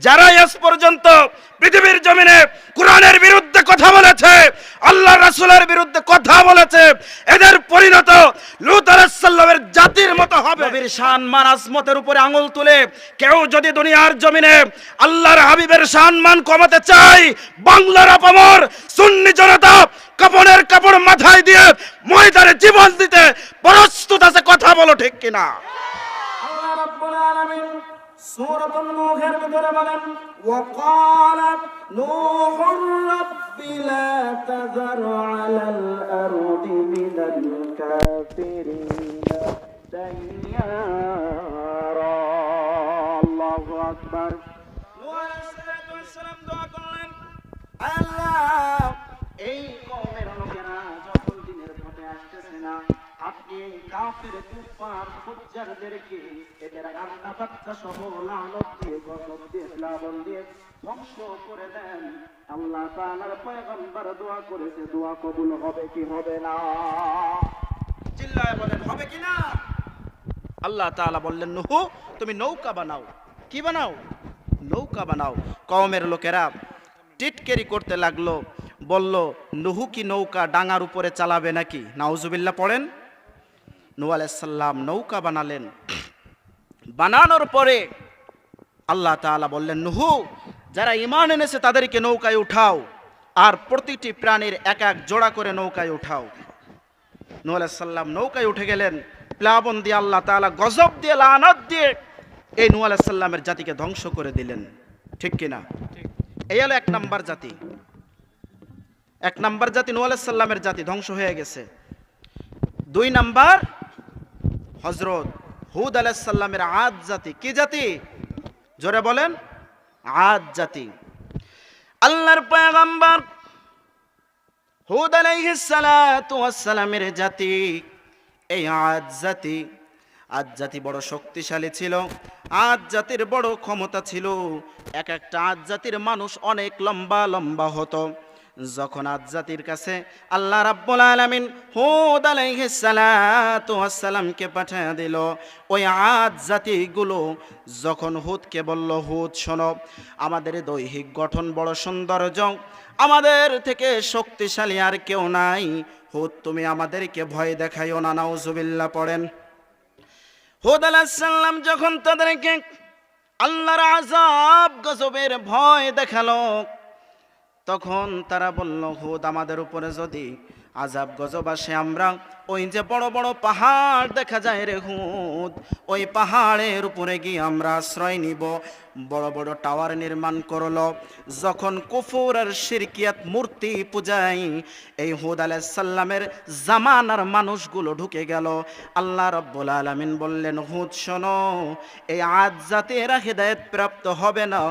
যারা এস পর্যন্ত পৃথিবীর জমিনে কোরআনের বিরুদ্ধে কথা বলেছে আল্লাহ রাসুলের বিরুদ্ধে কথা বলেছে এদের পরিণত লুত আলাইহিস সালামের জাতির মতো হবে। নবীর শান মান আজমতের উপরে আঙুল তুলে কেউ যদি দুনিয়ার জমিনে আল্লাহর হাবিবের শান মান কমাতে চায় বাংলার অপমর সুন্নি জনতা কাপড়ের কাপড় মাথায় দিয়ে ময়দানে জীবন দিতে প্রস্তুত আছে কথা বলো ঠিক কিনা? আল্লাহ রাব্বুল আলামিন সূরাতুন নূহের ভিতরে বলেন ওয়াকাল নূহুর রাব্বি লা তাযার আলাল আরদি মিনাল কাফিরিনা দাইয়ারা। আল্লাহু আকবার। নূহ আল্লাহ, এই কওমের লোকেরা যখন দিনের পথে আসতেছে না আপনি কাফের কুফার ফুজ্জারদেরকে এদের রান্না বাচ্চা সহ লানত দিয়ে, গজব দিয়ে লাবণ দিয়ে ধ্বংস করে দেন? আল্লাহ তাআলার পয়গম্বর দোয়া করেছে, দোয়া কবুল হবে কি হবে না? চিল্লায় বলেন, হবে কি না? আল্লাহ তাআলা বললেন, নুহু, তুমি নৌকা বানাও। কি বানাও? নৌকা বানাও। কওমের লোকেরা টিটকেরি করতে লাগল, বলল, নুহু কি নৌকা ডাঙার উপরে চালাবে নাকি? নাউজুবিল্লাহ, পড়েন। নূ আলাইসাল্লাম নৌকা বানালেন। বানানোর পরে আল্লাহ তাআলা বললেন, নুহু, যারা ইমান এনেছে তাদেরকে নৌকায় উঠাও আর প্রতিটি প্রাণীর এক এক জোড়া করে নৌকায় উঠাও। নূহ সাল্লাম নৌকায় উঠে গেলেন। প্লাবন দিয়ে আল্লাহ তাআলা গজব দিয়ে, লানত দিয়ে এই নূহ সাল্লামের জাতিকে ধ্বংস করে দিলেন। ঠিক কিনা? এই হলো এক নাম্বার জাতি। এক নাম্বার জাতি নূহ সাল্লামের জাতি ধ্বংস হয়ে গেছে। দুই নাম্বার হজরত হুদ আলাইসাল্লামের আদ জাতি। কি জাতি? জোরে বলেন, আদ জাতি। আল্লাহর পয়গম্বর হুদ আলাইহিস সালাতু ওয়াস সালামের জাতি, এই আদ জাতি। আদ জাতি বড় শক্তিশালী ছিল, আদ জাতির বড় ক্ষমতা ছিল। এক একটা আদ জাতির মানুষ অনেক লম্বা লম্বা হতো। যখন আদ জাতির কাছে আল্লাহ রাব্বুল আলামিন হুদ আলাইহিস সালাতু ওয়াস সালামকে পাঠিয়ে দিল, ওই আদ জাতিগুলো যখন হুদকে বলল, হুদ, শোনো, আমাদের দৈহিক গঠন বড় সুন্দর সৌন্দর্য, আমাদের থেকে শক্তিশালী আর কেউ নাই। হুদ, তুমি আমাদেরকে ভয় দেখাইও না, নাউজুবিল্লাহ, পড়েন। হুদ আলাইসাল্লাম যখন তাদেরকে আল্লাহর আজাব গজবের ভয় দেখাল তখন তারা বলল হুদ আমাদের উপরে যদি আজাব গজব আসে আমরা ওই যে বড় বড় পাহাড় দেখা যায় রে হুদ, ওই পাহাড়ের উপরে গিয়ে আমরা আশ্রয় নিব। বড় বড় টাওয়ার নির্মাণ করল। যখন কুফুর আর শিরকিয়াত মূর্তি পূজাই এই হুদ আলাইসাল্লামের জামানার মানুষগুলো ঢুকে গেল। আল্লাহ রব্বুল আলমিন বললেন, হুদ, শোনো, এই আজ জাতিরা হৃদায়ত প্রাপ্ত হবে না।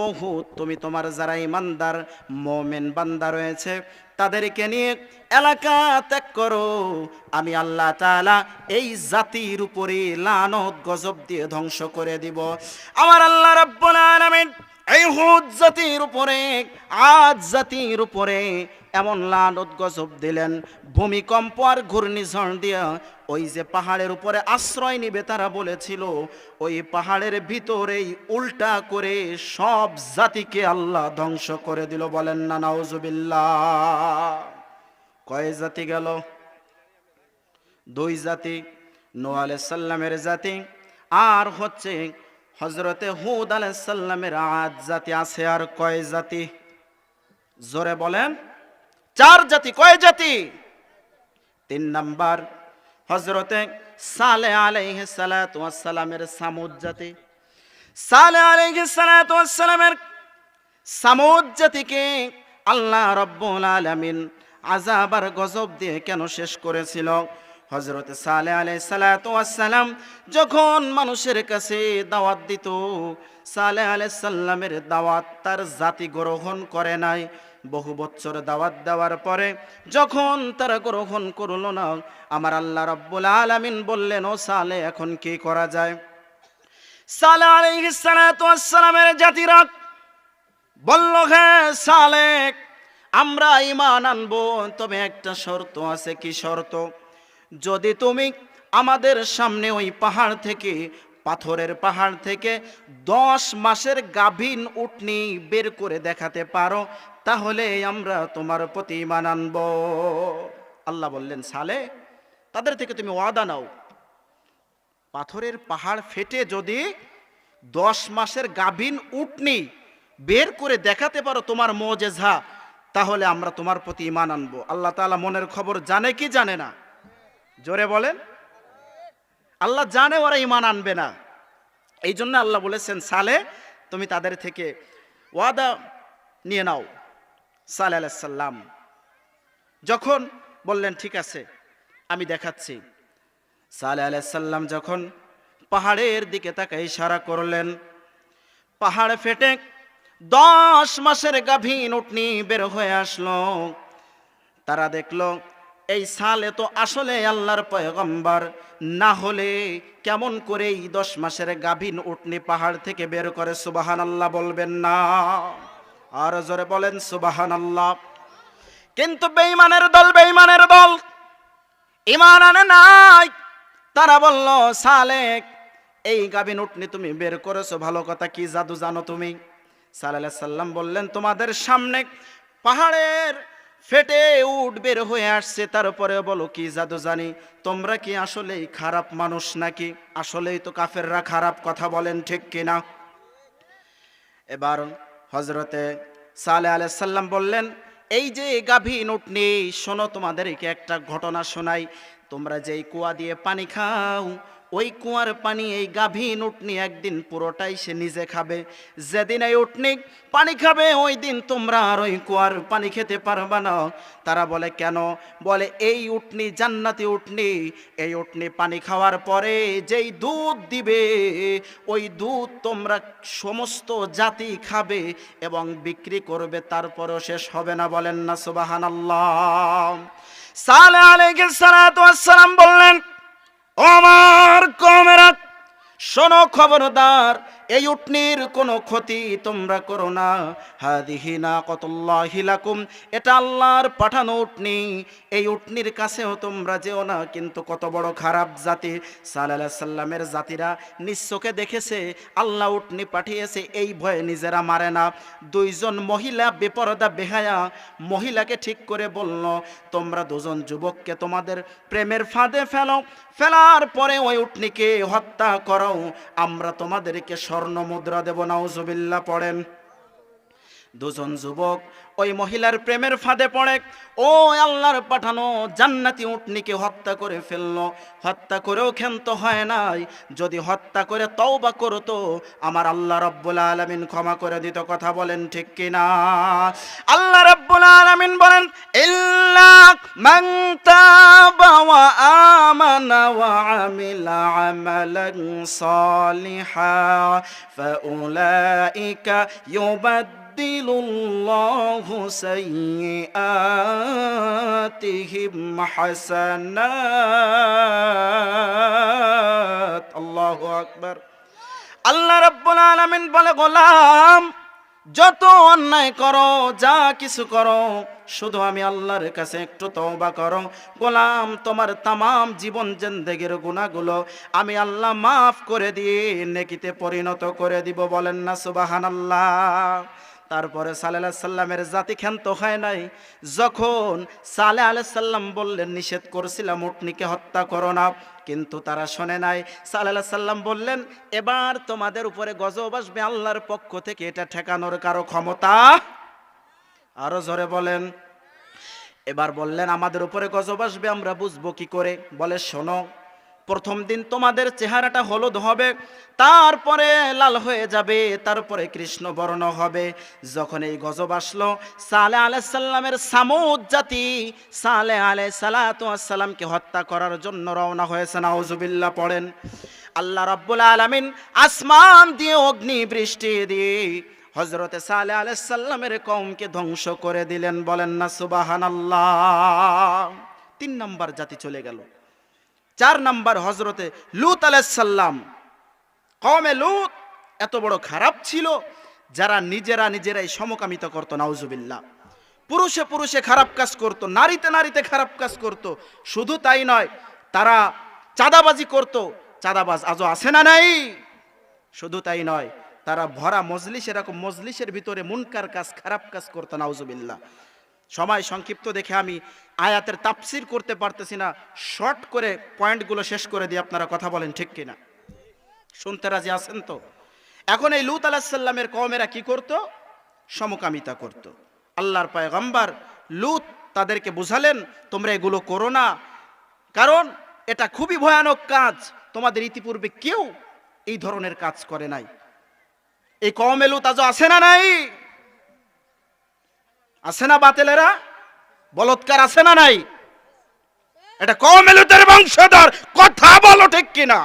ও হুদ, তুমি তোমার যারা ইমানদার মোমেন বান্দা রয়েছে, তাদেরকে নিয়ে এলাকা ত্যাগ করো। আমি আল্লাহ তাআলা এই জাতির উপরে লানত, গজব দিয়ে ধ্বংস করে দিব। আমার আল্লাহ রাব্বুল এই হুদ জাতির উপরে, আজ জাতির উপরে এমন লানত, গজব দিলেন। ভূমিকম্প আর ঘূর্ণিঝড় দিয়া ওই যে পাহাড়ের উপরে আশ্রয় নিবে তারা বলেছিল, ওই পাহাড়ের ভিতরেই উল্টা করে সব জাতিকে আল্লাহ ধ্বংস করে দিল বলেন না, নাউজুবিল্লাহ। কয় জাতি গেল? দুই জাতি নো সাল্লামের জাতি, আর হচ্ছে হজরতে হুদ সাল্লামের আজ জাতি আছে আর কয় জাতি? জোরে বলেন। চার জাতি, কয় জাতি? তিন নাম্বার হজরতে সালে আলাইহি সালামের সামুদ জাতি। সালে আলাইহি সালামের সামুদ জাতিকে আল্লাহ রব্বুল আলামিন আজাব আর গজব দিয়ে কেন শেষ করেছিল? হজরত সালে আলাই সালাম যখন মানুষের কাছে দাওয়াত দিত, সালে আলাই সাল্লামের দাওয়াত তার জাতি গ্রহণ করে নাই। বহু বছর দাওয়াত দেওয়ার পরে যখন তারা গ্রহণ করল না, আমার আল্লাহ রব্বুল আলামিন বললেন, ও সালে, এখন কি করা যায়? সালে বলল হ্যাঁ সালেক আমরা ইমান আনব, তবে একটা শর্ত আছে, কি শর্ত? যদি তুমি আমাদের সামনে ওই পাহাড় থেকে, পাথরের পাহাড় থেকে দশ মাসের গাভীন উটনি বের করে দেখাতে পারো, তাহলে আমরা তোমার প্রতি ইমান আনব। আল্লাহ বললেন, সালে, তাদের থেকে তুমি ওয়াদা নাও। পাথরের পাহাড় ফেটে যদি দশ মাসের গাভীন উটনি বের করে দেখাতে পারো তোমার মজেঝা তাহলে আমরা তোমার প্রতি ইমান আনব। আল্লাহ তালা মনের খবর জানে কি জানে না? জোরে বলেন। আল্লাহ জানে ওরা ইমান আনবে না। এই জন্য আল্লাহ বলেছেন, সালে তুমি তাদের থেকে ওয়াদা নিয়ে নাও, সালে আলাইসাল্লাম যখন বললেন, ঠিক আছে, আমি দেখাচ্ছি। সালে আলাইসাল্লাম যখন পাহাড়ের দিকে তাকে ইশারা করলেন, পাহাড় ফেটে দশ মাসের গাভীন উঠনি বের হয়ে আসলো। তারা দেখল এই সালে তো আসলে আল্লাহর পয়গম্বর। না হলে কেমন করে এই দশ মাসের গাভীন উঠনি পাহাড় থেকে বের করে সুবাহান আল্লাহ বলবেন না। আর জোরে বলেন সুবাহান আল্লাহ কিন্তু বেঈমানের দল বেঈমানের দল ইমান আনে নাই। তারা বলল, সালেক, এই গাভিন উঠনি তুমি বের করেছ, ভালো কথা কি জাদু জানো তুমি? সাল্লাম বললেন, তোমাদের সামনে পাহাড়ের ফেটে উট বের হয়ে আসছে, তারপরে বলো, কি জাদু জানি? তোমরা কি আসলেই খারাপ মানুষ নাকি? আসলেই তো কাফেররা খারাপ কথা বলেন, ঠিক কিনা এবার হজরতে সালে আলাইসাল্লাম বললেন, এই যে গাভীন উটনি শোনো তোমাদেরকে একটা ঘটনা শোনাই। তোমরা যেই কুয়া দিয়ে পানি খাও ওই কুয়ার পানি, এই গাভীন উটনি একদিন পুরোটাই সে নিজে খাবে। যেদিন এই উটনি পানি খাবে, ওই দিন তোমরা আর ওই কুয়ার পানি খেতে পারবা না। তারা বলে, কেন? বলে, এই উটনি জান্নাতি উটনি, এই উটনি পানি খাওয়ার পরে যেই দুধ দিবে, ওই দুধ তোমরা সমস্ত জাতি খাবে এবং বিক্রি করবে, তারপরও শেষ হবে না। বলেন না সুবাহান আল্লাহ সালে ওয়াস সালাম বললেন আমার কমেরা শোনো খবরদার, এই উটনির কোনো ক্ষতি তোমরা করো না। হাদিহি না কতুল্লাহি লাকুম, এটা আল্লাহর পাঠানো উটনি। এই উটনির কাছেও তোমরা যেও না, কিন্তু কত বড় খারাপ জাতি। সাল্লাল্লাহু সাল্লামের জাতিরা নিঃস্বকে দেখেছে, আল্লাহ উটনি পাঠিয়েছে, এই ভয়ে নিজেরা মারে না। দুইজন মহিলা বেপরদা বেহায়া মহিলাকে ঠিক করে বলল, তোমরা দুজন যুবককে তোমাদের প্রেমের ফাঁদে ফেলো। ফেলার পরে ওই উটনিকে হত্যা করো। আমরা তোমাদেরকে স্বর্ণ মুদ্রা দেব নাউজুবিল্লাহ পড়েন। দুজন যুবক ওই মহিলার প্রেমের ফাঁদে পড়ে। ও আল্লাহর পাঠানো জান্নাতি উটনিকে হত্যা করে ফেলল। হত্যা করেও ক্ষান্ত হয় নাই। যদি হত্যা করে তওবা করতো, আমার আল্লাহ রব্বুল আলামিন ক্ষমা করে দিত। কথা বলেন ঠিক কিনা? আল্লাহ রব্বুল আলামিন বলেন, ইল্লা يبدل الله سيئاتهم حسنات الله أكبر আল্লাহ রাব্বুল আলামিন বলে গোলাম যত অন্যায় করো যা কিছু করো শুধু আমি আল্লাহর কাছে একটু তওবা করো গোলাম তোমার তামাম জীবন জেন্দেগের গুণাগুলো আমি আল্লাহ মাফ করে দিয়ে নেকিতে পরিণত করে দিব বলেন না সুবাহানাল্লাহ তারপরে সালে সাল্লামের জাতি ক্ষান্ত হয় নাই। যখন সালে সাল্লাম বললেন, নিষেধ করছিলাম, উটনিকে হত্যা করো না। কিন্তু তারা শোনে নাই। সাল্লাহ সাল্লাম বললেন, এবার তোমাদের উপরে গজব আসবে, আল্লাহর পক্ষ থেকে এটা ঠেকানোর কারও ক্ষমতা? আরও জোরে বলেন, এবার বললেন, আমাদের উপরে গজব আসবে, আমরা বুঝব কি করে? বলে, শোনো প্রথম দিন তোমাদের চেহারাটা হলুদ হবে, তারপরে লাল হয়ে যাবে, তারপরে কৃষ্ণ বর্ণ হবে। যখন এই গজব আসলো, সালে আলাইসাল্লামের সামুদ জাতি, সালে আলাই সালাতামকে হত্যা করার জন্য রওনা হয়েছে নাউজুবিল্লাহ পড়েন, আল্লাহ রাব্বুল আলামিন আসমান দিয়ে অগ্নি বৃষ্টি দিয়ে হজরতে সালে আলাইসাল্লামের কৌমকে ধ্বংস করে দিলেন। বলেন না সুবাহান আল্লাহ তিন নম্বর জাতি চলে গেল। চার নাম্বার হজরতে লুত আলাইসাল্লাম কমে লুত এত বড় খারাপ ছিল, যারা নিজেরা নিজেরাই সমকামিত করতো, নাউজুবিল্লাহ। পুরুষে পুরুষে খারাপ কাজ করত, নারীতে নারীতে খারাপ কাজ করত। শুধু তাই নয়, তারা চাঁদাবাজি করত। চাঁদাবাজ আজও আছে না নাই? শুধু তাই নয়, তারা ভরা মজলিস, এরকম মজলিসের ভিতরে মুনকার কাজ, খারাপ কাজ করতো, নাউজুবিল্লাহ। সময় সংক্ষিপ্ত দেখে আমি আয়াতের তাপসির করতে পারতেছি না। শর্ট করে পয়েন্টগুলো শেষ করে দিয়ে আপনারা কথা বলেন ঠিক কিনা। শুনতে রাজি আছেন তো? এখন এই লুত আলাহিসাল্লামের কমেরা কি করত? সমকামিতা করত। আল্লাহর পায়গম্বার লুত তাদেরকে বুঝালেন, তোমরা এগুলো করো না। কারণ এটা খুবই ভয়ানক কাজ। তোমাদের ইতিপূর্বে কেউ এই ধরনের কাজ করে নাই। এই কমে লুত আজও আছে না নাই? আছে না বাতেলেরা? বলৎকার আছে না নাই? এটা কমে লুতের বংশধর, কথা বলো ঠিক কিনা?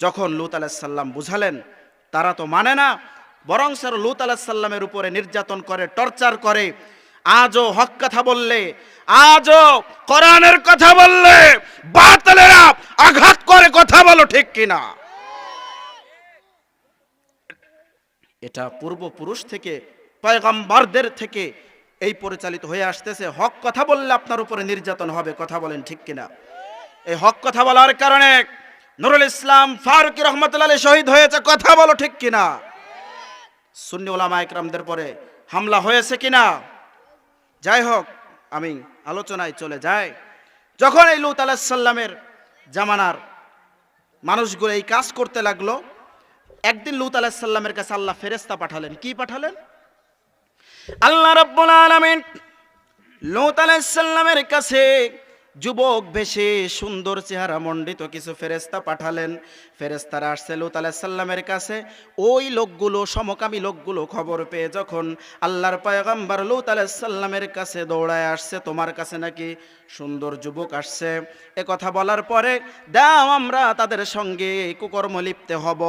যখন লুত আলাহিসাল্লাম বুঝালেন, তারা তো মানে না বরং স্যার লুত আলাহিসাল্লামের উপরে নির্যাতন করে, টর্চার করে, আজও হক কথা বললে, আজও কোরআনের কথা বললে, বাতালেরা আঘাত করে কথা বলো ঠিক কিনা? এটা পূর্বপুরুষ থেকে, পয়গম্বরদের থেকে এই পরিচালিত হয়ে আসতেছে। হক কথা বললে আপনার উপরে নির্যাতন হবে, কথা বলেন ঠিক কিনা? এই হক কথা বলার কারণে নুরুল ইসলাম ফারুক রহমতুল্লাহ শহীদ হয়েছে, কথা বলো ঠিক কিনা? সুন্নি ওলামা একরামদের পরে হামলা হয়েছে কিনা? যাই হোক, আমি আলোচনায় চলে যাই। যখন এই লুত আলাহিসাল্লামের জামানার মানুষগুলো এই কাজ করতে লাগল একদিন লুত আলাহিসাল্লামের কাছে আল্লাহ ফেরেস্তা পাঠালেন। কি পাঠালেন? আল্লাহ রব্বুল আলামিন লুত আলাইসাল্লামের কাছে যুবক বেশে সুন্দর চেহারা মণ্ডিত কিছু ফেরেস্তা পাঠালেন। ফেরেস্তারা আসছে লুত আলাইসাল্লামের কাছে। ওই লোকগুলো, সমকামী লোকগুলো খবর পেয়ে যখন আল্লাহর পয়গম্বর লুত আলাইসাল্লামের কাছে দৌড়ায় আসছে, তোমার কাছে নাকি সুন্দর যুবক আসছে? কথা বলার পরে, দাও, আমরা তাদের সঙ্গে কুকর্ম লিপ্তে হব।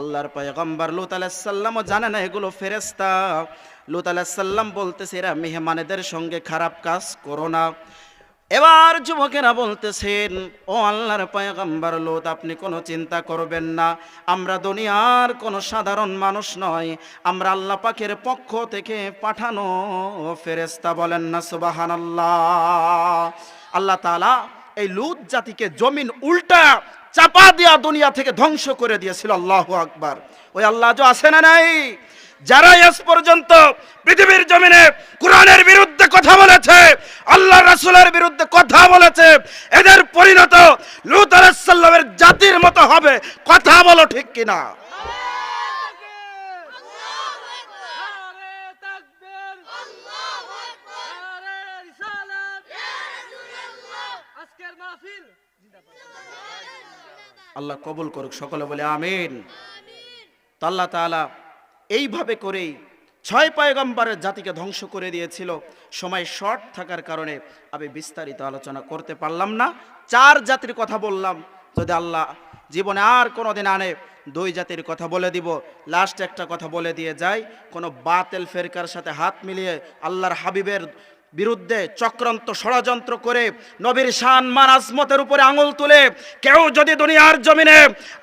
আল্লাহর পয়গম্বর লুত আলাইসাল্লামও জানে না এগুলো ফেরেস্তা লুত আলাইসাল্লাম বলতেছে, এরা মেহমানেদের সঙ্গে খারাপ কাজ করো না। এবার যুবকেরা বলতেছেন, ও আল্লাহর পয়গম্বর লোত, আপনি কোনো চিন্তা করবেন না। আমরা দুনিয়ার কোনো সাধারণ মানুষ নয়। আমরা আল্লাহ পাকের পক্ষ থেকে পাঠানো ফেরেস্তা বলেন না সুবাহান আল্লাহ আল্লাহ তালা এই লুত জাতিকে জমিন উল্টা চাপা দিয়া দুনিয়া থেকে ধ্বংস করে দিয়েছিল আল্লাহ আকবার। ওই আল্লাহ আছে না নাই? যারা এস পর্যন্ত পৃথিবীর জমিনে কোরআনের বিরুদ্ধে কথা বলেছে আল্লাহ রাসুলের বিরুদ্ধে কথা বলেছে, এদের পরিণত লুত আলাইসাল্লামের জাতির মতো হবে। কথা বলো ঠিক কিনা? আল্লাহ কবুল করুক, সকলে বলে আমিন। তো আল্লাহ তাআলা এইভাবে করেই ছয় পয়গম্বরের জাতিকে ধ্বংস করে দিয়েছিল। সময় শর্ট থাকার কারণে আমি বিস্তারিত আলোচনা করতে পারলাম না। চার জাতির কথা বললাম। যদি আল্লাহ জীবনে আর কোনো দিন আনে, দুই জাতির কথা বলে দিব। লাস্ট একটা কথা বলে দিয়ে যাই। কোনো বাতেল ফেরকার সাথে হাত মিলিয়ে আল্লাহর হাবিবের বিরুদ্ধে চক্রান্ত ষড়যন্ত্র করে নবীর শান মান আজমতের উপরে আঙুল তুলে কেউ যদি দুনিয়ার জমিনে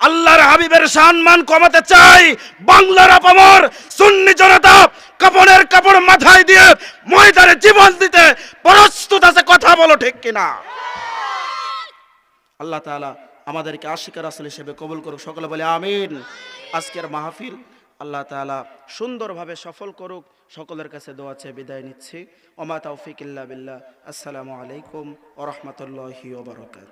আল্লাহর হাবিবের শান মান কমাতে চায়, বাংলার আপামর সুন্নি জনতা কাপড়ের কাপড় মাথায় দিয়ে ময়দানে জীবন দিতে প্রস্তুত আছে, কথা বলো ঠিক কিনা? আল্লাহ তাআলা আমাদেরকে আশিকার আসল হিসেবে কবুল করুক, সকলে বলে আমিন। আজকের মাহফিল আল্লাহ তালা সুন্দরভাবে সফল করুক, সকলের কাছে দোয়া চেয়ে বিদায় নিচ্ছি। ওমা তৌফিক ইল্লা বিল্লাহ। আসসালামু আলাইকুম ও রহমতুল্লাহি ওবরকাত